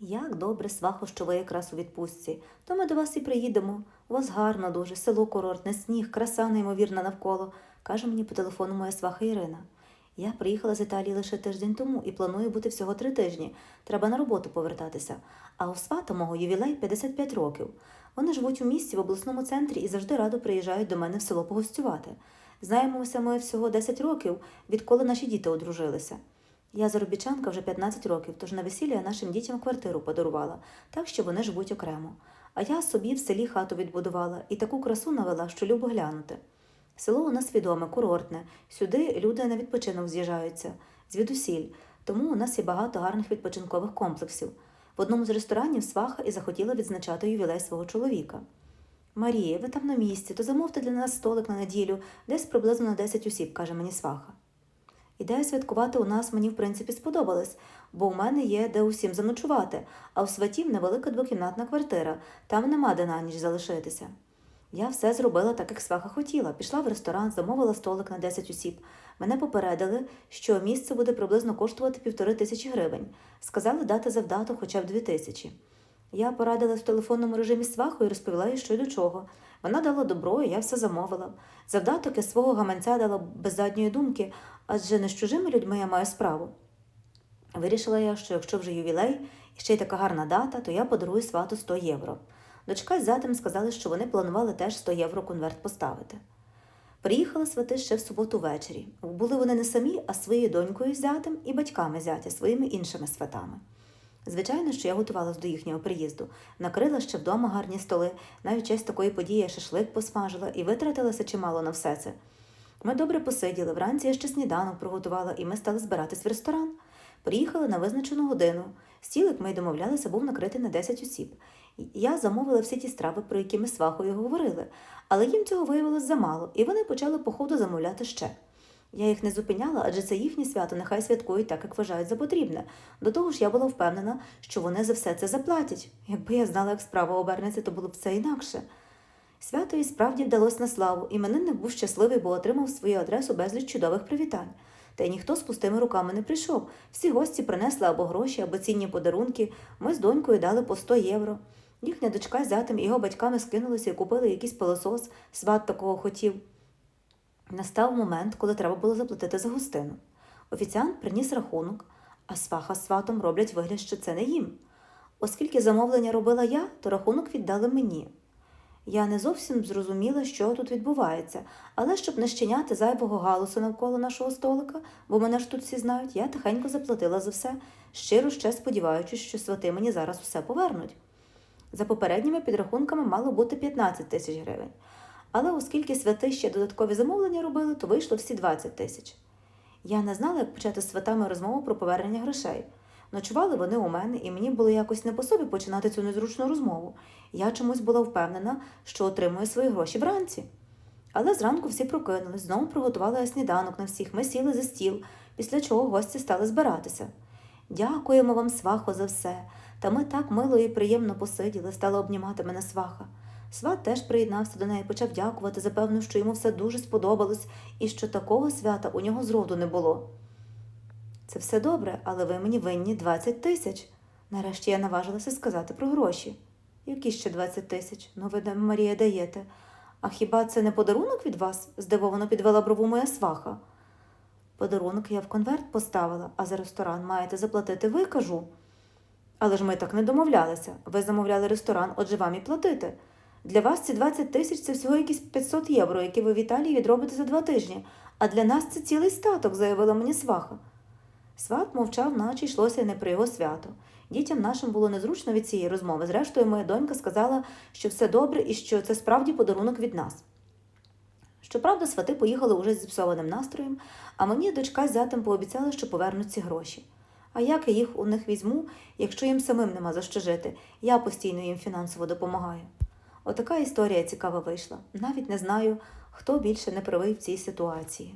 Як добре, свахо, що ви якраз у відпустці. То ми до вас і приїдемо. У вас гарно дуже, село курортне, сніг, краса неймовірна навколо, каже мені по телефону моя сваха Ірина. Я приїхала з Італії лише тиждень тому і планую бути всього три тижні. Треба на роботу повертатися. А у свата мого ювілей 55 років. Вони живуть у місті в обласному центрі і завжди радо приїжджають до мене в село погостювати. Знаємося ми всього 10 років, відколи наші діти одружилися. Я заробітчанка вже 15 років, тож на весілля нашим дітям квартиру подарувала, так що вони живуть окремо. А я собі в селі хату відбудувала і таку красу навела, що любо глянути. Село у нас відоме, курортне. Сюди люди на відпочинок з'їжджаються, звідусіль, тому у нас є багато гарних відпочинкових комплексів. В одному з ресторанів сваха і захотіла відзначати ювілей свого чоловіка. Марія, ви там на місці, то замовте для нас столик на неділю, десь приблизно на 10 осіб, каже мені сваха. Ідея святкувати у нас мені, в принципі, сподобалась, бо у мене є де усім заночувати, а у сватів невелика двокімнатна квартира, там нема де на ніч залишитися. Я все зробила так, як сваха хотіла. Пішла в ресторан, замовила столик на 10 осіб. Мене попередили, що місце буде приблизно коштувати півтори тисячі гривень. Сказали дати завдаток хоча б дві тисячі. Я порадилась в телефонному режимі з свахою і розповіла їй, що й до чого. Вона дала добро, і я все замовила. Завдаток я свого гаманця дала без задньої думки, адже не з чужими людьми я маю справу. Вирішила я, що якщо вже ювілей і ще й така гарна дата, то я подарую свату 100 євро. Дочка з зятем сказали, що вони планували теж 100 євро конверт поставити. Приїхали свати ще в суботу ввечері. Були вони не самі, а своєю донькою з зятем і батьками зятя, своїми іншими сватами. Звичайно, що я готувалась до їхнього приїзду, накрила ще вдома гарні столи, навіть честь такої події я шашлик посмажила і витратилася чимало на все це. Ми добре посиділи, вранці я ще сніданок приготувала, і ми стали збиратись в ресторан. Приїхали на визначену годину. Стілик ми й домовлялися, був накритий на 10 осіб. Я замовила всі ті страви, про які ми з свахою говорили, але їм цього виявилось замало, і вони почали по ходу замовляти ще. Я їх не зупиняла, адже це їхнє свято, нехай святкують так, як вважають за потрібне. До того ж, я була впевнена, що вони за все це заплатять. Якби я знала, як справа обернеться, то було б все інакше. Свято і справді вдалося на славу, і мене не був щасливий, бо отримав свою адресу безліч чудових привітань. Та й ніхто з пустими руками не прийшов. Всі гості принесли або гроші, або цінні подарунки. Ми з донькою дали по 100 євро. Їхня дочка з зятем і його батьками скинулися і купили якийсь пилосос, сват такого хотів. Настав момент, коли треба було заплатити за гостину. Офіціант приніс рахунок, а сваха з сватом роблять вигляд, що це не їм. Оскільки замовлення робила я, то рахунок віддали мені. Я не зовсім зрозуміла, що тут відбувається, але щоб не щиняти зайвого галусу навколо нашого столика, бо мене ж тут всі знають, я тихенько заплатила за все, щиро ще сподіваючись, що свати мені зараз усе повернуть. За попередніми підрахунками мало бути 15 тисяч гривень. Але оскільки святи ще додаткові замовлення робили, то вийшло всі 20 тисяч. Я не знала, як почати з сватами розмову про повернення грошей. Ночували вони у мене, і мені було якось не по собі починати цю незручну розмову. Я чомусь була впевнена, що отримую свої гроші вранці. Але зранку всі прокинулись, знову приготувала я сніданок на всіх, ми сіли за стіл, після чого гості стали збиратися. Дякуємо вам, свахо, за все. Та ми так мило і приємно посиділи, стала обнімати мене сваха. Сват теж приєднався до неї, почав дякувати, запевнив, що йому все дуже сподобалось і що такого свята у нього зроду не було. Це все добре, але ви мені винні 20 тисяч. Нарешті я наважилася сказати про гроші. Які ще 20 тисяч? Ну, ви, Марія, даєте. А хіба це не подарунок від вас? здивовано підвела брову моя сваха. Подарунок я в конверт поставила, а за ресторан маєте заплатити ви, кажу. Але ж ми так не домовлялися. Ви замовляли ресторан, отже вам і платити. Для вас ці 20 тисяч це всього якісь 500 євро, які ви в Італії відробите за два тижні, а для нас це цілий статок, заявила мені сваха. Сват мовчав, наче йшлося не про його свято. Дітям нашим було незручно від цієї розмови. Зрештою, моя донька сказала, що все добре і що це справді подарунок від нас. Щоправда, свати поїхали уже з зіпсованим настроєм, а мені дочка з зятем пообіцяли, що повернуть ці гроші. А як я їх у них візьму, якщо їм самим нема за що жити? Я постійно їм фінансово допомагаю. Отака історія цікава вийшла. Навіть не знаю, хто більше не правий в цій ситуації.